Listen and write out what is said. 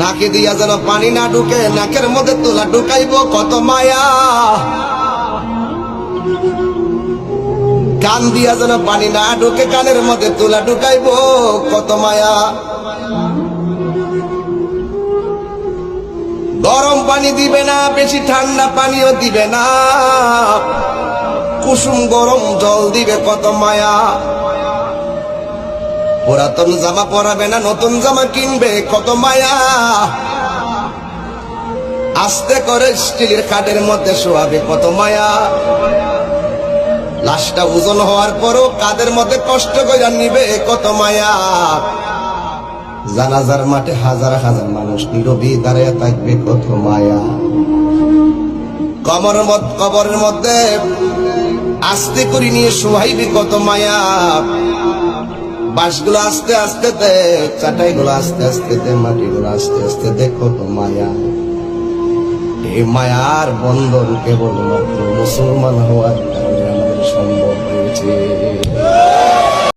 নাকে দিয়া যেন পানি না ঢুকে, নাকের মধ্যে তোলা ঢুকাইব কত মায়া। কান দিয়া যেন পানি না ঢুকে, কানের মধ্যে তোলা ঢুকাইব কত মায়া। গরম পানি দিবে না, বেশি ঠান্ডা পানিও দিবে না। কুসুম গরম জল দিবে কত মায়া। পুরাতন জামা পরাবে না, নতুন জামা কিনবে, কত মায়া। আস্তে করে স্টিলের কাঠের মধ্যে শোয়াবে কত মায়া। লাশটা ওজন হওয়ার পরও কাদের মধ্যে কষ্ট করে নিবে কত মায়া। জানাজার মাঠে হাজার হাজার মানুষ নীরবি দাঁড়িয়ে থাকবে কত মায়া। মত- কবরের মধ্যে আস্তে করে নিয়ে শোয়াইবি কত মায়া। বাঁশগুলো আস্তে আস্তে দে, চাটাইগুলো আস্তে আস্তে দে, মাটিগুলো আস্তে আস্তে দেখো তো মায়া। এই মায়ার বন্ধন কেবলমাত্র মুসলমান হওয়ার কারণে আমাদের সম্ভব।